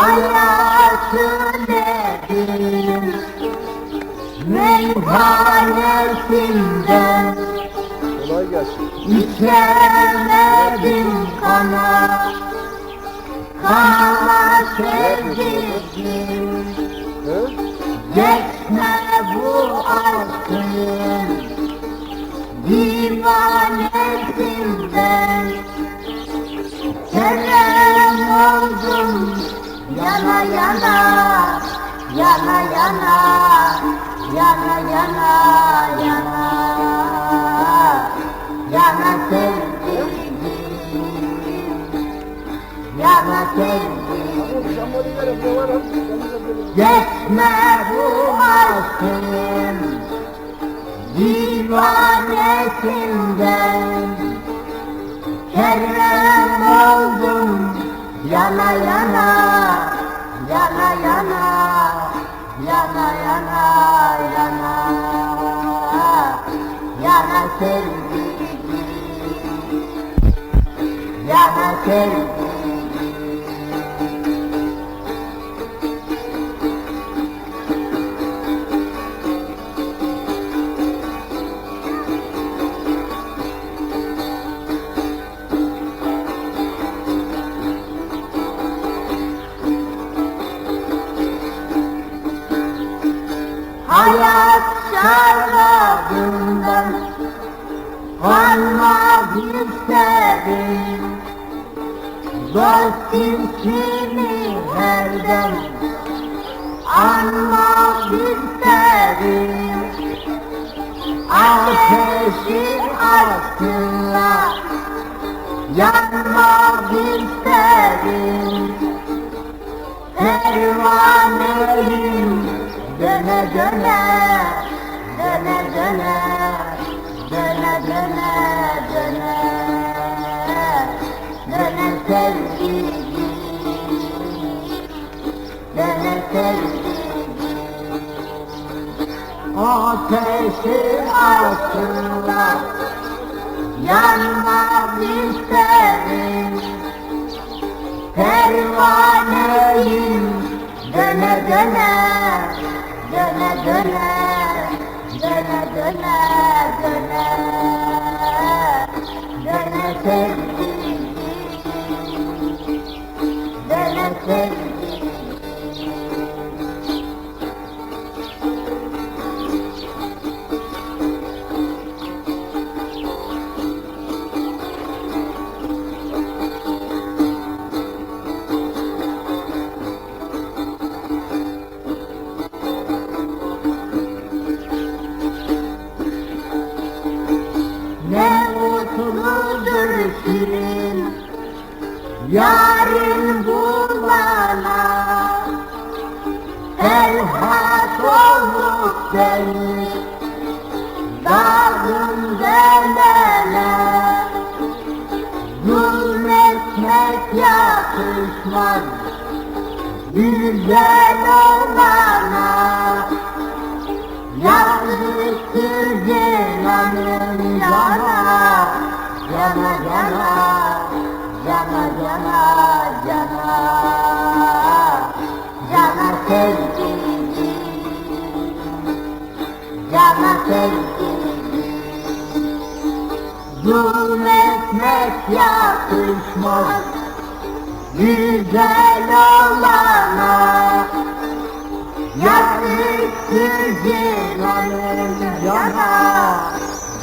hayatın Meyhanesinden Kolay gelsin. İçemedim kana Kana sevgilim Yana yana Yana yana Yana yana Yana. Yana sevdiğim Yana sevdiğim. Geçme bu aşkın divanesinden Kerem oldum yana Yana Ya Hakkari Ya Hakkari kalmaz müstebim Dostum kimi her dem anmaz isterim Ateşin altında yanmaz isterim Pervan ölüm döne döne ateşi açtılar Yanmaz isterim. Pervaneyim Döne döne Döne döne Döne döne döne Döne sevdiğim Döne sevdiğim. Yarın bulana Elhat olmuş seni Dağın delene Zulmetmek yakışmaz. Güzel olana Yazıktır cenanım Yana yana Yana Sevdiğim Zulmetmek yakışmaz Güzel olana. Yazıktır cenanım yana.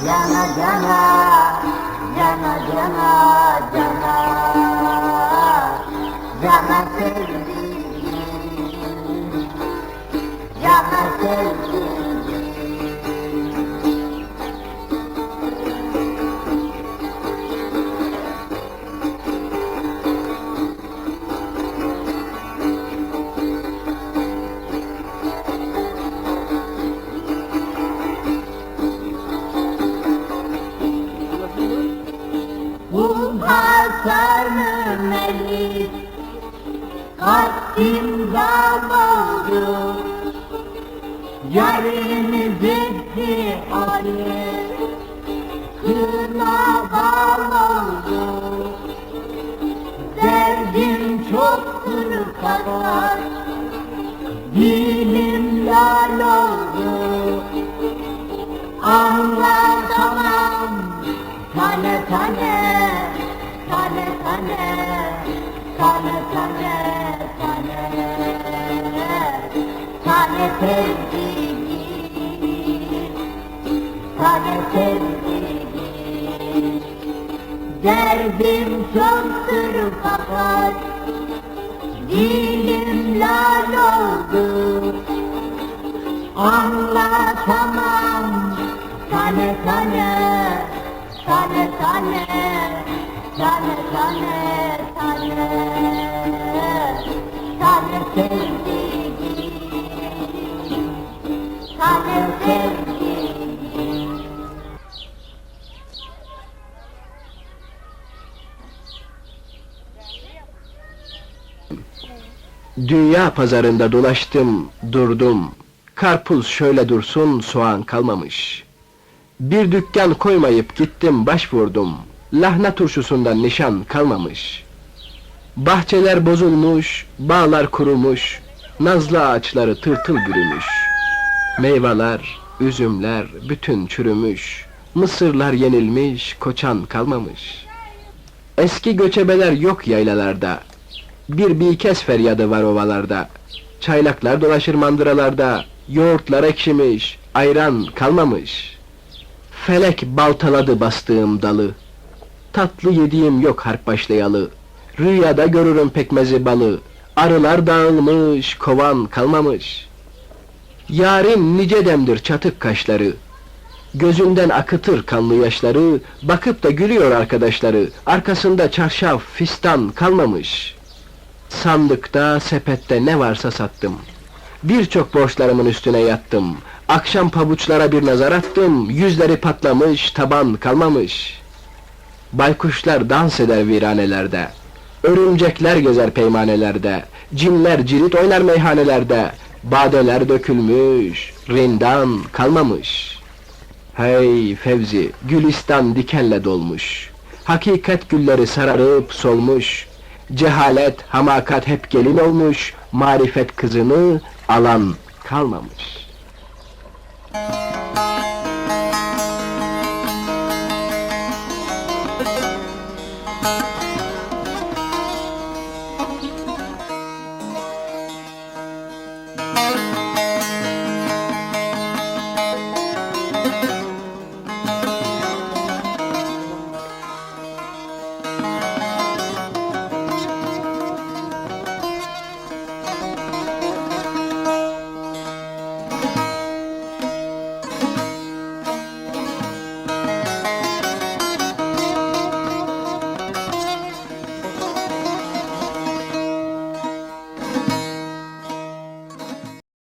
Yana yana. Yana yana yana. Yana sevdiğim. Yana sevdiğim Dam oldu. Bitti Ali. Kına bal oldu. Derdim çoktur kadar. Dilim lal oldu. Anlatamam. Tane Tane tane Tane tane tane Derdim çoktur fakat Dilim lal oldu. Anlatamam Tane tane Tane tane Tane tane Tane Tane. Sevdiğim Dünya pazarında dolaştım, durdum. Karpuz şöyle dursun, soğan kalmamış. Bir dükkan koymayıp gittim, başvurdum. Lahna turşusundan nişan kalmamış. Bahçeler bozulmuş, bağlar kurumuş, nazlı ağaçları tırtıl bürümüş. Meyveler, üzümler bütün çürümüş, mısırlar yenilmiş, koçan kalmamış. Eski göçebeler yok yaylalarda, bir bikes feryadı var ovalarda. Çaylaklar dolaşır mandıralarda, yoğurtlar ekşimiş, ayran kalmamış. Felek baltaladı bastığım dalı. Tatlı yediğim yok harp başlayalı. Rüyada görürüm pekmezi balı. Arılar dağılmış, kovan kalmamış. Yarim nice demdir çatık kaşları. Gözünden akıtır kanlı yaşları, bakıp da gülüyor arkadaşları. Arkasında çarşaf, fistan kalmamış.'' Sandıkta, sepette ne varsa sattım. Birçok borçlarımın üstüne yattım. Akşam pabuçlara bir nazar attım. Yüzleri patlamış, taban kalmamış. Baykuşlar dans eder viranelerde. Örümcekler gezer peymanelerde. Cinler cirit oynar meyhanelerde. Badeler dökülmüş, rindan kalmamış. Hey Fevzi, gülistan dikenle dolmuş. Hakikat gülleri sararıp solmuş. Cehalet, hamakat hep gelin olmuş, marifet kızını alan kalmamış. Bye.